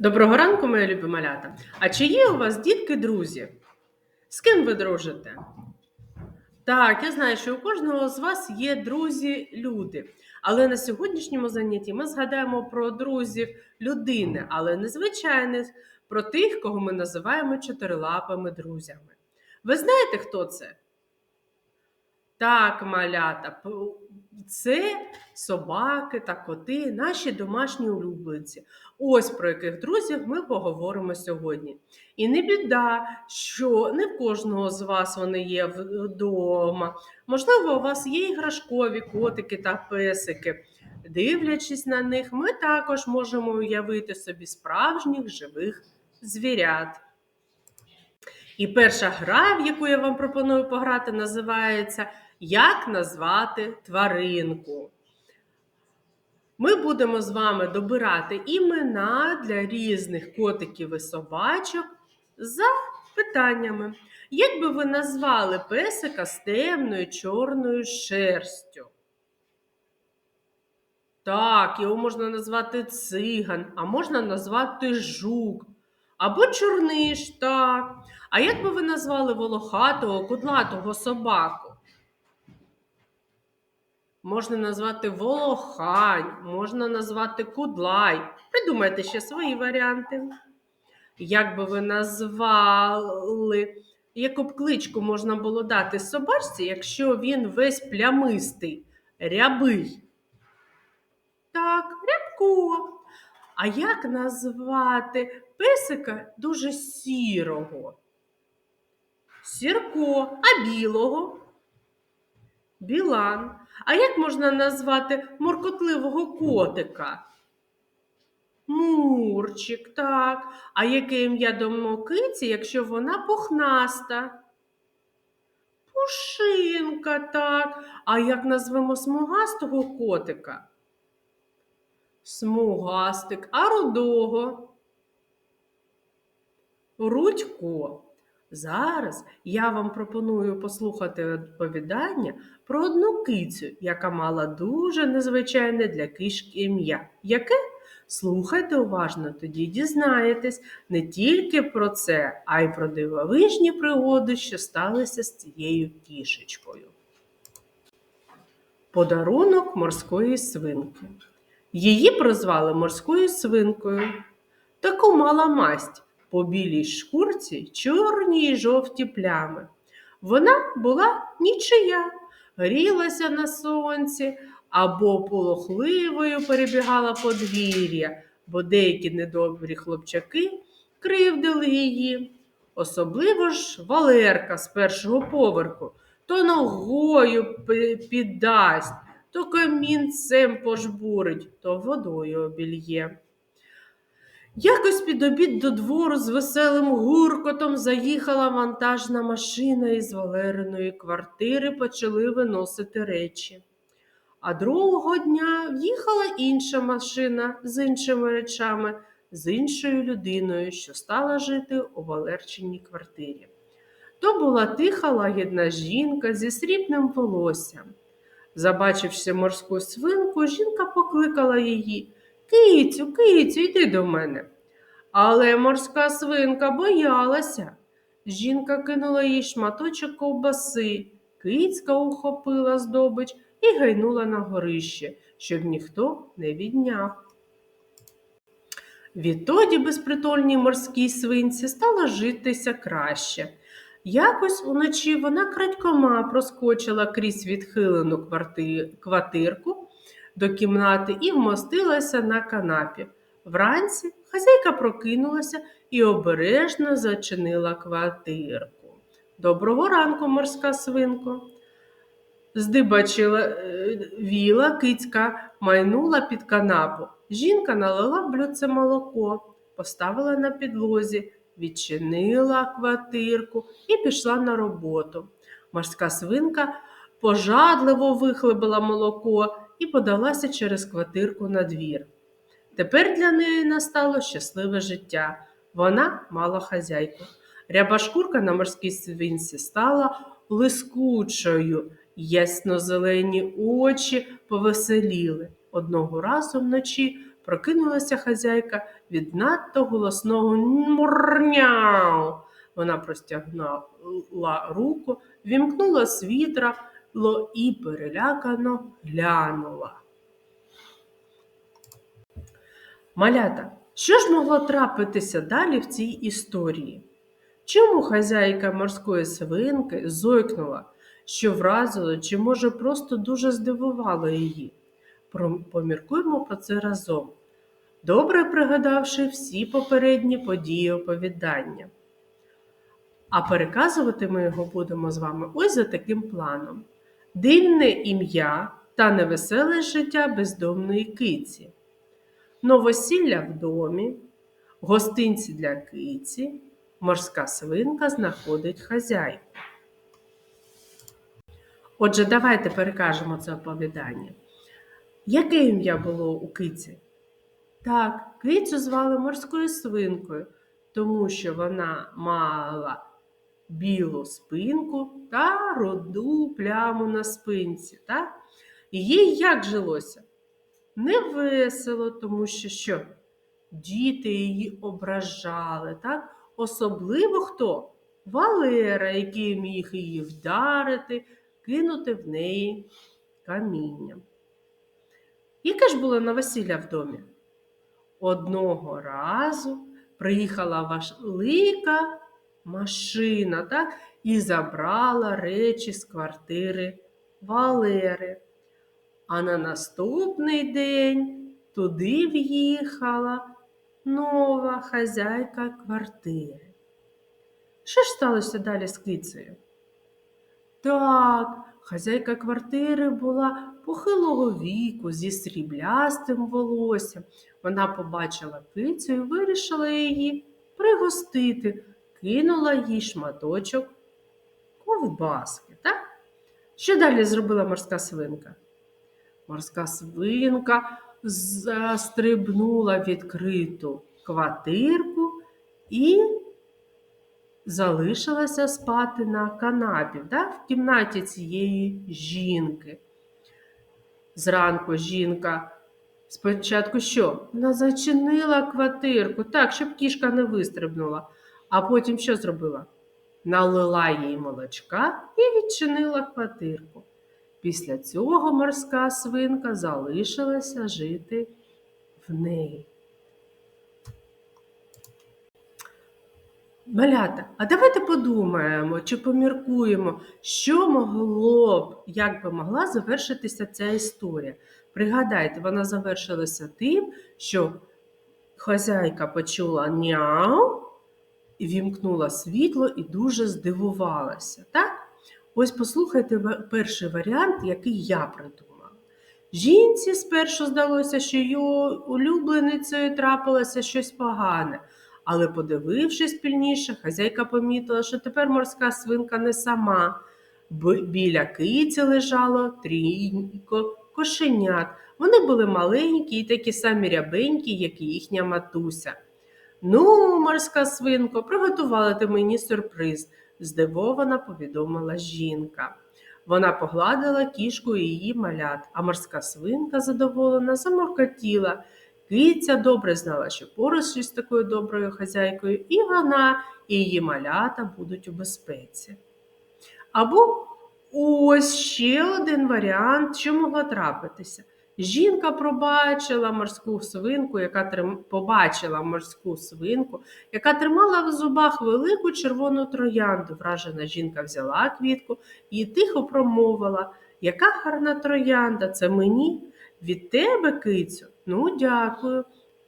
Доброго ранку, мої любі малята. А чи є у вас дітки-друзі? З ким ви дружите? Так, я знаю, що у кожного з вас є друзі-люди. Але на сьогоднішньому занятті ми згадаємо про друзів людини, але не звичайних, про тих, кого ми називаємо чотирилапими друзями. Ви знаєте, хто це? Так, малята, це собаки та коти, наші домашні улюбленці. Ось про яких друзів ми поговоримо сьогодні. І не біда, що не в кожного з вас вони є вдома. Можливо, у вас є іграшкові котики та песики. Дивлячись на них, ми також можемо уявити собі справжніх живих звірят. І перша гра, в яку я вам пропоную пограти, називається Як назвати тваринку. Ми будемо з вами добирати імена для різних котиків і собачок за питаннями. Як би ви назвали песика з темною чорною шерстю? Так, його можна назвати циган, а можна назвати жук. Або чорниш, так. А як би ви назвали волохатого, кудлатого собаку? Можна назвати волохань, можна назвати кудлай. Придумайте ще свої варіанти. Як би ви назвали, яку б кличку можна було дати собачці, якщо він весь плямистий, рябий? Так, рябко. А як назвати песика дуже сірого? Сірко, а білого? Білан. А як можна назвати моркотливого котика? Мурчик, так. А яке ім'я дамо киці, якщо вона пухнаста? Пушинка, так. А як назвемо смугастого котика? Смугастик, а рудого? Рудько. Зараз я вам пропоную послухати оповідання про одну кицю, яка мала дуже незвичайне для кишки ім'я. Яке? Слухайте уважно, тоді дізнаєтесь не тільки про це, а й про дивовижні пригоди, що сталися з цією кішечкою. Подарунок морської свинки. Її прозвали морською свинкою. Таку мала масть по білій шкурці чорні й жовті плями. Вона була нічия, грілася на сонці або полохливою перебігала подвір'я, бо деякі недобрі хлопчаки кривдили її. Особливо ж Валерка з першого поверху то ногою піддасть, то камінцем пожбурить, то водою обільє. Якось під обід до двору з веселим гуркотом заїхала вантажна машина із Валериної квартири почали виносити речі. А другого дня в'їхала інша машина з іншими речами, з іншою людиною, що стала жити у Валерчиній квартирі. То була тиха лагідна жінка зі срібним волоссям. Забачивши морську свинку, жінка покликала її Кицю, кицю, йди до мене. Але морська свинка боялася. Жінка кинула їй шматочок ковбаси, кицька ухопила здобич і гайнула на горище, щоб ніхто не відняв. Відтоді безпритульній морській свинці стало житися краще. Якось уночі вона крадькома проскочила крізь відхилену квартирку до кімнати і вмостилася на канапі. Вранці хазяйка прокинулася і обережно зачинила квартирку. Доброго ранку, морська свинко. Здибачила е, віла, кицька майнула під канапу. Жінка налила блюдце молоко, поставила на підлозі, відчинила квартирку і пішла на роботу. Морська свинка пожадливо вихлебила молоко і подалася через квартирку на двір. Тепер для неї настало щасливе життя. Вона мала хазяйку. Ряба шкурка на морській свинці стала блискучою, ясно-зелені очі повеселіли. Одного разу вночі Прокинулася хазяйка від надто голосного мурняу. Вона простягнула руку, вімкнула світло і перелякано глянула. Малята, що ж могло трапитися далі в цій історії? Чому хазяйка морської свинки зойкнула, що вразило, чи може просто дуже здивувало її? Поміркуємо про це разом, добре пригадавши всі попередні події оповідання. А переказувати ми його будемо з вами ось за таким планом: Дивне ім'я та невеселе життя бездомної киці, новосілля в домі, гостинці для киці, морська свинка знаходить хазяйку. Отже, давайте перекажемо це оповідання. Яке ім'я було у киці? Так, кицю звали морською свинкою, тому що вона мала білу спинку та руду пляму на спинці. Так? Їй як жилося? Невесело, тому що що? Діти її ображали, так? Особливо хто? Валера, який міг її вдарити, кинути в неї камінням. Яке ж було новосілля в домі? Одного разу приїхала велика машина так, і забрала речі з квартири Валери. А на наступний день туди в'їхала нова хазяйка квартири. Що ж сталося далі з кицею? Так, хазяйка квартири була похилого віку зі сріблястим волоссям. Вона побачила кицю і вирішила її пригостити, кинула їй шматочок ковбаски. Так? Що далі зробила морська свинка? Морська свинка застрибнула відкриту квартирку і залишилася спати на канапі так, в кімнаті цієї жінки. Зранку жінка спочатку що? Вона зачинила квартирку, так, щоб кішка не вистрибнула. А потім що зробила? Налила їй молочка і відчинила квартирку. Після цього морська свинка залишилася жити в неї. Малята, а давайте подумаємо чи поміркуємо, що могло б, як би могла завершитися ця історія. Пригадайте, вона завершилася тим, що хазяйка почула няу, вімкнула світло і дуже здивувалася. Так? Ось послухайте перший варіант, який я придумала. Жінці спершу здалося, що її улюбленицею трапилося щось погане. Але, подивившись пильніше, хазяйка помітила, що тепер морська свинка не сама. Біля киці лежало трійко кошенят. Вони були маленькі і такі самі рябенькі, як і їхня матуся. Ну, морська свинко, приготувала ти мені сюрприз, здивована повідомила жінка. Вона погладила кішку і її малят, а морська свинка задоволена заморкотіла. Киця добре знала, що поруч із такою доброю хазяйкою і вона, і її малята будуть у безпеці. Або ось ще один варіант, що могло трапитися. Жінка пробачила морську свинку, яка трим... побачила морську свинку, яка тримала в зубах велику червону троянду. Вражена жінка взяла квітку і тихо промовила, яка гарна троянда, це мені? Від тебе, кицю? Ну, дякую.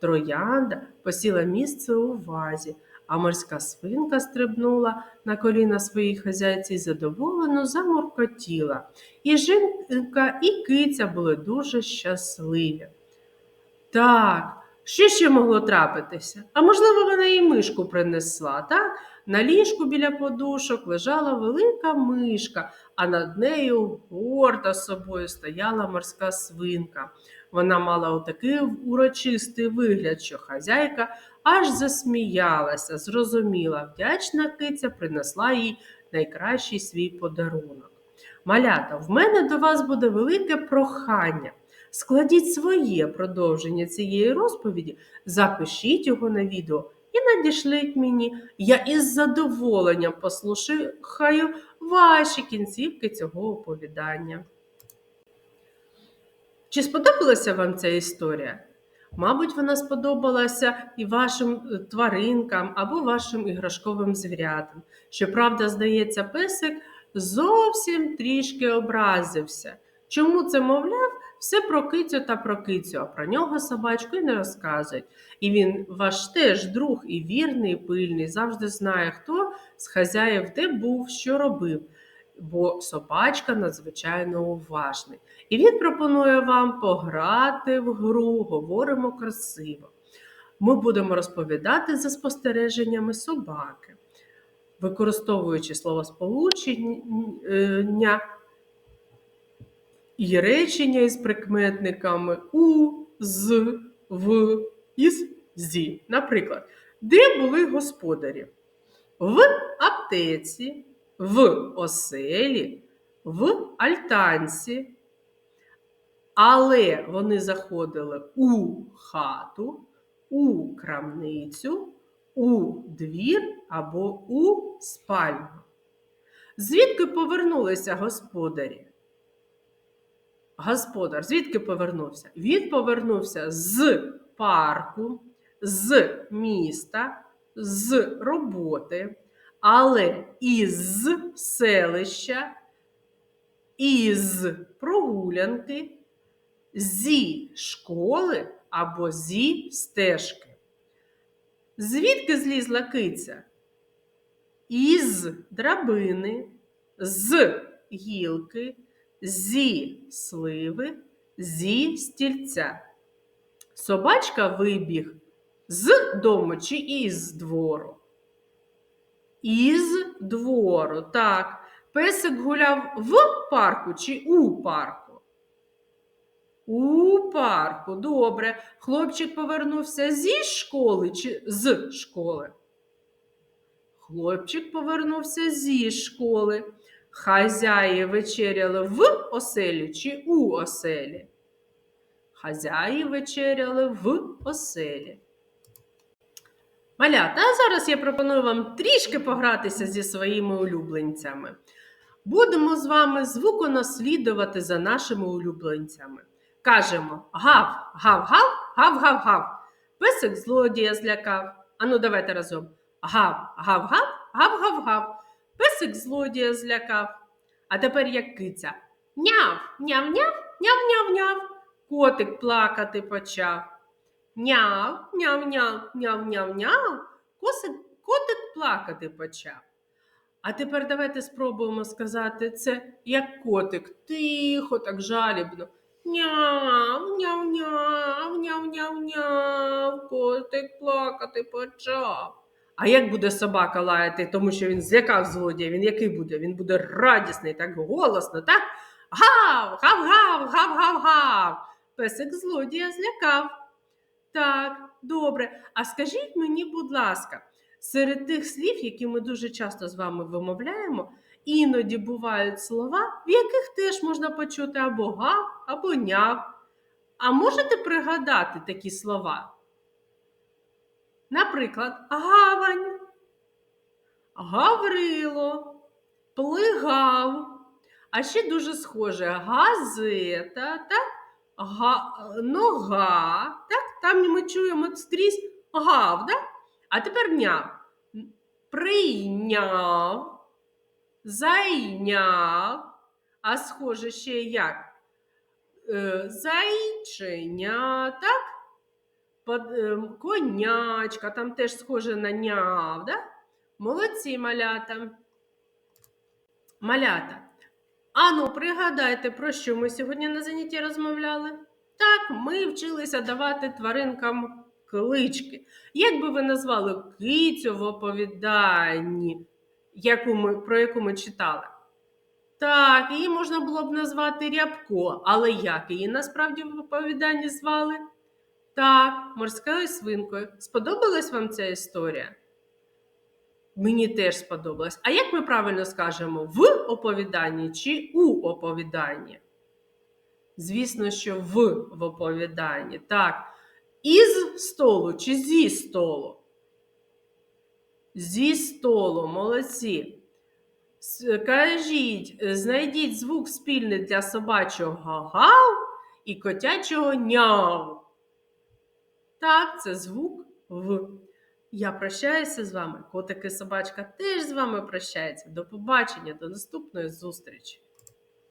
Троянда посіла місце у вазі, а морська свинка стрибнула на коліна своїй хазяйці і задоволено замуркотіла. І жінка, і киця були дуже щасливі. Так, що ще могло трапитися? А можливо, вона і мишку принесла, так? На ліжку біля подушок лежала велика мишка, а над нею горда собою стояла морська свинка. Вона мала отакий урочистий вигляд, що хазяйка аж засміялася, зрозуміла, вдячна киця принесла їй найкращий свій подарунок. Малята, в мене до вас буде велике прохання. Складіть своє продовження цієї розповіді, запишіть його на відео і надішліть мені. Я із задоволенням послухаю ваші кінцівки цього оповідання. Чи сподобалася вам ця історія? Мабуть, вона сподобалася і вашим е, тваринкам або вашим іграшковим звірятам. Щоправда, здається, песик зовсім трішки образився. Чому це, мовляв, все про кицю та про кицю, а про нього собачку і не розказують. І він ваш теж друг і вірний, і пильний, завжди знає, хто з хазяїв де був, що робив. Бо собачка надзвичайно уважний. І він пропонує вам пограти в гру, говоримо красиво. Ми будемо розповідати за спостереженнями собаки, використовуючи словосполучення і речення із прикметниками у, з, в, із, зі. Наприклад, де були господарі? В аптеці, в оселі, в альтанці. Але вони заходили у хату, у крамницю, у двір або у спальню. Звідки повернулися господарі? Господар, звідки повернувся? Він повернувся з парку, з міста, з роботи, але із селища, із прогулянки, зі школи або зі стежки. Звідки злізла киця? Із драбини, з гілки, зі сливи, зі стільця. Собачка вибіг з дому чи із двору? Із двору. Так. Песик гуляв в парку чи у парку? У парку. Добре. Хлопчик повернувся зі школи чи з школи? Хлопчик повернувся зі школи. Хазяї вечеряли в оселі чи у оселі? Хазяї вечеряли в оселі. Малята, а зараз я пропоную вам трішки погратися зі своїми улюбленцями. Будемо з вами звуконаслідувати за нашими улюбленцями. Кажемо гав, гав, гав, гав, гав, гав. Песик злодія злякав. Ану, давайте разом. Гав, гав, гав, гав, гав, гав. Песик злодія злякав. А тепер як киця. Няв, няв, няв, няв, няв, няв. Котик плакати почав. Няв, няв, няв, няв, няв, котик плакати почав. А тепер давайте спробуємо сказати це як котик, тихо, так жалібно. Няв, няв, няв, няв, няв. Котик плакати почав. А як буде собака лаяти, тому що він злякав злодія? Він який буде? Він буде радісний, так голосно, так? Гав, гав, гав, гав, гав, гав. Песик злодія злякав. Так, добре. А скажіть мені, будь ласка, серед тих слів, які ми дуже часто з вами вимовляємо, іноді бувають слова, в яких теж можна почути або гав, або няв. А можете пригадати такі слова? Наприклад, гавань, гаврило, плигав. А ще дуже схоже газета, так? Га, нога, так? Там ми чуємо скрізь гав, так? А тепер няв. Прийняв, зайняв, а схоже ще як? Е, Зайченя, так? Е, конячка, там теж схоже на няв, да? Молодці малята. Малята. Ану, пригадайте, про що ми сьогодні на занятті розмовляли? Так, ми вчилися давати тваринкам клички. Як би ви назвали кицю в оповіданні, яку ми, про яку ми читали? Так, її можна було б назвати Рябко, але як її насправді в оповіданні звали? Так, морською свинкою. Сподобалась вам ця історія? Мені теж сподобалось. А як ми правильно скажемо в оповіданні чи у оповіданні? Звісно, що в в оповіданні. Так. Із столу чи зі столу? Зі столу, молодці. Кажіть, знайдіть звук спільний для собачого гав і котячого няв. Так, це звук в. Я прощаюся з вами. Котик і собачка теж з вами прощаються. До побачення, до наступної зустрічі.